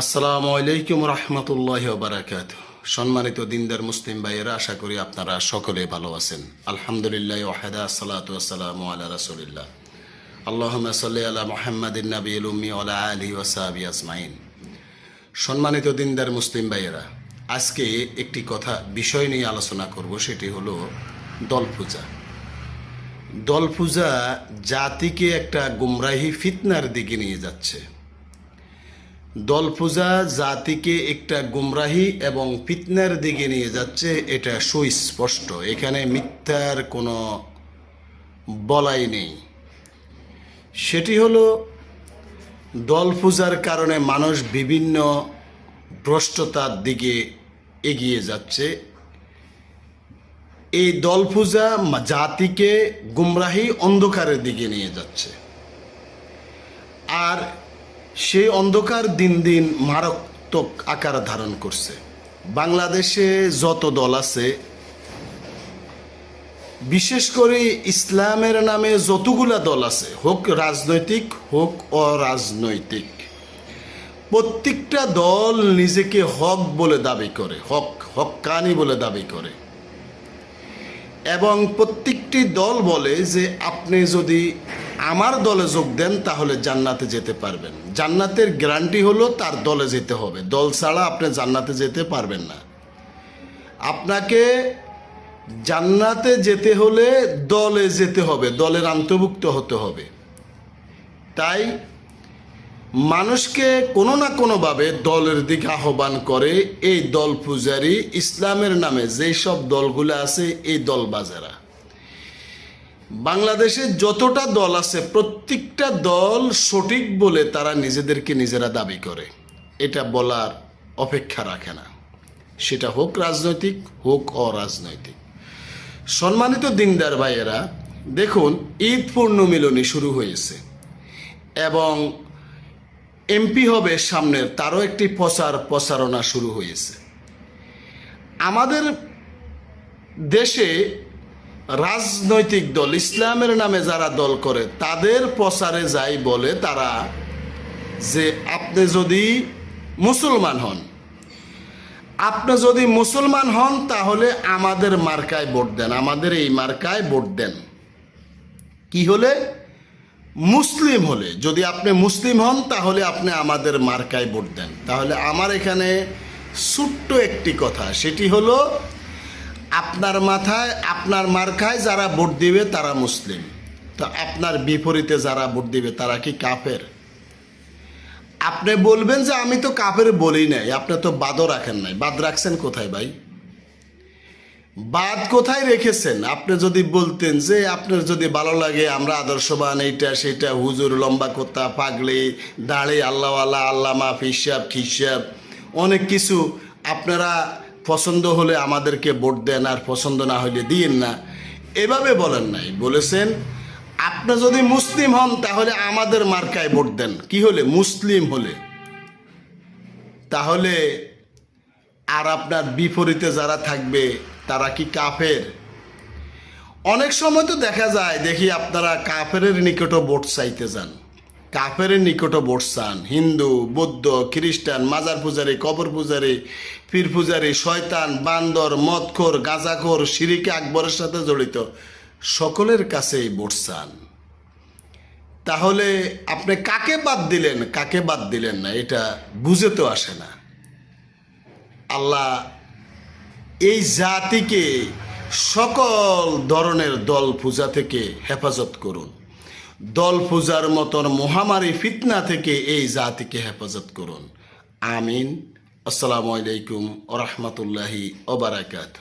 আসসালামু আলাইকুম রহমতুল্লাহ বারাকাত সম্মানিত দিনদার মুসলিম ভাইয়েরা, আশা করি আপনারা সকলে ভালো আছেন। আলহামদুলিল্লাহ ওয়াহেদা সালাতু আসসালামু আলা রাসূলিল্লাহ। আল্লাহুম্মা সাল্লি আলা মুহাম্মাদিন উম্মি ওয়া আলা আলিহি ওয়া সাহবিহি আজমাইন। সম্মানিত দিনদার মুসলিম ভাইয়েরা, আজকে একটি কথা, বিষয় নিয়ে আলোচনা করব, সেটি হলো দল পূজা। দল পূজা জাতিকে একটা গুমরাহি ফিতনার দিকে নিয়ে যাচ্ছে। দল পূজা জাতিকে একটা গুমরাহি এবং ফিতনার দিকে নিয়ে যাচ্ছে, এটা সুস্পষ্ট। এখানে মিথ্যার কোনো বলাই নেই। সেটি হলো দল পূজার কারণে মানুষ বিভিন্ন ভ্রষ্টতার দিকে এগিয়ে যাচ্ছে। এই দল পূজা জাতিকে গুমরাহি অন্ধকারের দিকে নিয়ে যাচ্ছে। আর সেই অন্ধকার দিন দিন মারাত্মক আকার ধারণ করছে। বাংলাদেশে যত দল আছে, বিশেষ করে ইসলামের নামে যতগুলা দল আছে, হোক রাজনৈতিক, হোক অরাজনৈতিক, প্রত্যেকটা দল নিজেকে হক বলে দাবি করে, হক হক কানি বলে দাবি করে। এবং প্রত্যেকটি দল বলে যে, আপনি যদি আমার দলে যোগ দেন, তাহলে জান্নাতে যেতে পারবেন। জান্নাতের গ্যারান্টি হলো তার দলে যেতে হবে। দল ছাড়া আপনি জান্নাতে যেতে পারবেন না। আপনাকে জান্নাতে যেতে হলে দলে যেতে হবে, দলের অন্তর্ভুক্ত হতে হবে। তাই মানুষকে কোনো না কোনোভাবে দলের দিকে আহ্বান করে, এই দল পূজারি ইসলামের নামে যেই সব দলগুলো আছে, এই দল বাজারা। বাংলাদেশে যতটা দল আছে, প্রত্যেকটা দল সঠিক বলে তারা নিজেদেরকে নিজেরা দাবি করে। এটা বলার অপেক্ষা রাখে না। সেটা হোক রাজনৈতিক, হোক অরাজনৈতিক। সম্মানিত দিনদার ভাইয়েরা, দেখুন, ঈদ পূর্ণমিলনী শুরু হয়েছে এবং এমপি হবে সামনের তারও একটি প্রচার প্রচারণা শুরু হয়েছে। আমাদের দেশে রাজনৈতিক দল, ইসলামের নামে যারা দল করে, তাদের প্রচারে যাই বলে তারা যে আপনি যদি মুসলমান হন, আপনি যদি মুসলমান হন, তাহলে আমাদের মার্কায় ভোট দেন, আমাদের এই মার্কায় ভোট দেন। কি হলে? মুসলিম হলে। যদি আপনি মুসলিম হন, তাহলে আপনি আমাদের মার্কায় ভোট দেন। তাহলে আমার এখানে ছোট্ট একটি কথা, সেটি হলো আপনার মাথায়, আপনার মার্কায় যারা ভোট দিবে তারা মুসলিম। তো আপনার বিপরীতে যারা ভোট দিবে, তারা কি কাফের? আপনি বলবেন যে আমি তো কাফের বলি নাই, আপনি তো বাদও রাখেন নাই। বাদ রাখছেন কোথায় ভাই? বাদ কোথায় রেখেছেন? আপনি যদি বলতেন যে আপনার যদি ভালো লাগে, আমরা আদর্শবান, এইটা, সেটা, হুজুর, লম্বা কোত্তা পাগলি, দাড়ি, আল্লাহওয়ালা, আল্লামা, ফিসাব, খিসাব, অনেক কিছু আপনারা পছন্দ হলে আমাদেরকে ভোট দেন আর পছন্দ না হলে দিয়েন না। এভাবে বলেন নাই। বলেছেন, আপনি যদি মুসলিম হন, তাহলে আমাদের মার্কায় ভোট দেন। কি হলে? মুসলিম হলে। তাহলে আর আপনার বিপরীতে যারা থাকবে, তারা কি কাফের? অনেক সময় তো দেখা যায়, দেখি আপনারা কাফের নিকটও ভোট চাইতে যান। কাফের নিকট চান হিন্দু, বৌদ্ধ, খ্রিস্টান, মাজার পূজারি, কবর পূজারি, পীর পূজারি, শয়তান, বান্দর, মদখোর, গাঁজাখোর সিরিকে আকবরের সাথে জড়িত। সকলের কাছেই চান তাহলে আপনি কাকে বাদ দিলেন? কাকে বাদ দিলেন না? এটা বুঝে তো আসে না। আল্লাহ এই জাতিকে সকল ধরনের দল পূজা থেকে হেফাজত করুন। দল পূজার মতন মহামারী ফিতনা থেকে এই জাতিকে হেফাজত করুন। আমিন। আসসালামু আলাইকুম ওরহমতুল্লাহি ওবরাকাত